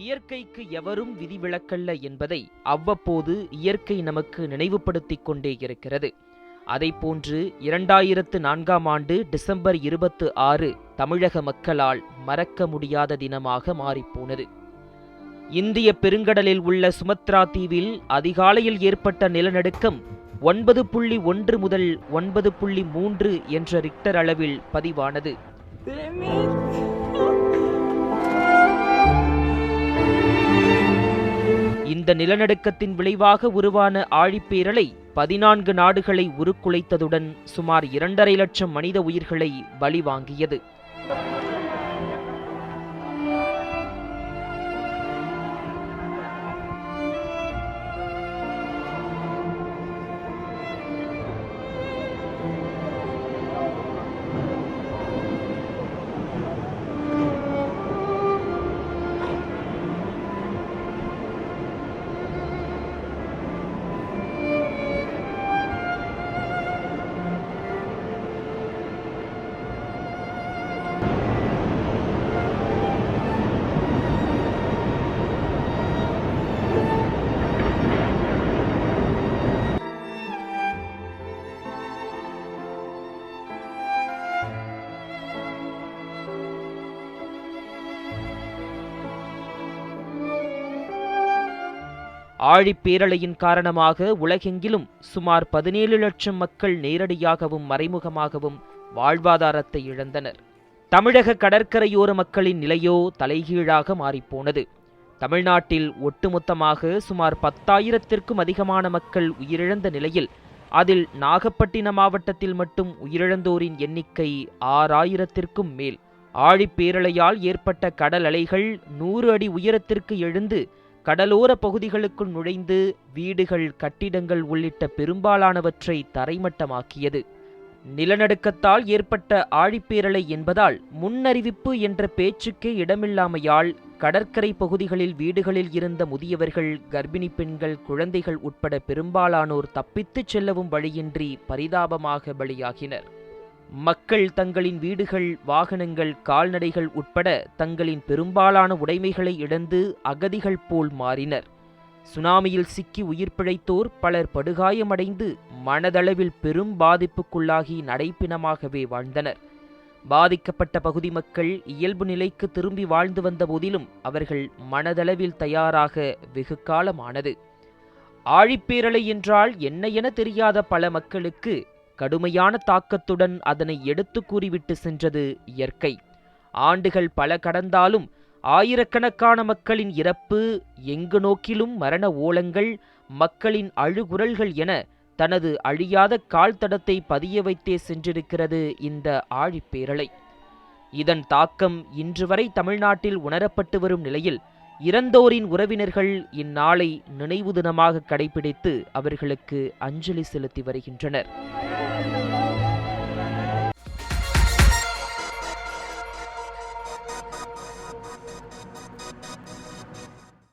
இயற்கைக்கு எவரும் விதிவிலக்கல்ல என்பதை அவ்வப்போது இயற்கை நமக்கு நினைவுபடுத்திக் கொண்டே இருக்கிறது. அதைப்போன்று இரண்டாயிரத்து நான்காம் ஆண்டு டிசம்பர் இருபத்து ஆறு தமிழக மக்களால் மறக்க முடியாத தினமாக மாறிப்போனது இந்திய பெருங்கடலில் உள்ள சுமத்ரா தீவில் அதிகாலையில் ஏற்பட்ட நிலநடுக்கம் ஒன்பது புள்ளி ஒன்று முதல் ஒன்பது புள்ளி மூன்று என்ற ரிக்டர் அளவில் பதிவானது. இந்த நிலநடுக்கத்தின் விளைவாக உருவான ஆழிப்பேரலை பதினான்கு நாடுகளை உருக்குலைத்ததுடன் சுமார் இரண்டரை லட்சம் மனித உயிர்களை பலி வாங்கியது ஆழிப்பேரலையின் காரணமாக உலகெங்கிலும் சுமார் பதினேழு லட்சம் மக்கள் நேரடியாகவும் மறைமுகமாகவும் வாழ்வாதாரத்தை இழந்தனர். தமிழக கடற்கரையோர மக்களின் நிலையோ தலைகீழாக மாறிப்போனது. தமிழ்நாட்டில் ஒட்டுமொத்தமாக சுமார் பத்தாயிரத்திற்கும் அதிகமான மக்கள் உயிரிழந்த நிலையில் அதில் நாகப்பட்டினம் மாவட்டத்தில் மட்டும் உயிரிழந்தோரின் எண்ணிக்கை ஆறாயிரத்திற்கும் மேல். ஆழிப்பேரலையால் ஏற்பட்ட கடல் அலைகள் நூறு அடி உயரத்திற்கு எழுந்து கடலோர பகுதிகளுக்குள் நுழைந்து வீடுகள் கட்டிடங்கள் உள்ளிட்ட பெரும்பாலானவற்றை தரைமட்டமாக்கியது. நிலநடுக்கத்தால் ஏற்பட்ட ஆழிப்பேரலை என்பதால் முன்னறிவிப்பு என்ற பேச்சுக்கே இடமில்லாமையால் கடற்கரை பகுதிகளில் வீடுகளில் இருந்த முதியவர்கள் கர்ப்பிணி பெண்கள் குழந்தைகள் உட்பட பெரும்பாலானோர் தப்பித்துச் செல்லவும் வழியின்றி பரிதாபமாக பலியாகினர். மக்கள் தங்களின் வீடுகள் வாகனங்கள் கால்நடைகள் உட்பட தங்களின் பெரும்பாலான உடைமைகளை இழந்து அகதிகள் போல் மாறினர். சுனாமியில் சிக்கி உயிர் பிழைத்தோர் பலர் படுகாயமடைந்து மனதளவில் பெரும் பாதிப்புக்குள்ளாகி நடைப்பிணமாகவே வாழ்ந்தனர். பாதிக்கப்பட்ட பகுதி மக்கள் இயல்பு நிலைக்கு திரும்பி வாழ்ந்து வந்த போதிலும் அவர்கள் மனதளவில் தயாராக வெகு காலமானது. ஆழிப்பேரலை என்றால் என்ன என தெரியாத பல மக்களுக்கு கடுமையான தாக்கத்துடன் அதனை எடுத்து கூறிவிட்டு சென்றது இயற்கை. ஆண்டுகள் பல கடந்தாலும் ஆயிரக்கணக்கான மக்களின் இறப்பு எங்கு நோக்கிலும் மரண ஓலங்கள் மக்களின் அழுகுரல்கள் என தனது அழியாத கால் தடத்தை பதிய வைத்தே சென்றிருக்கிறது இந்த ஆழிப்பேரலை இதன் தாக்கம் இன்று வரை தமிழ்நாட்டில் உணரப்பட்டு வரும் நிலையில் இறந்தோரின் உறவினர்கள் இந்நாளை நினைவு தினமாக கடைபிடித்து அவர்களுக்கு அஞ்சலி செலுத்தி வருகின்றனர்.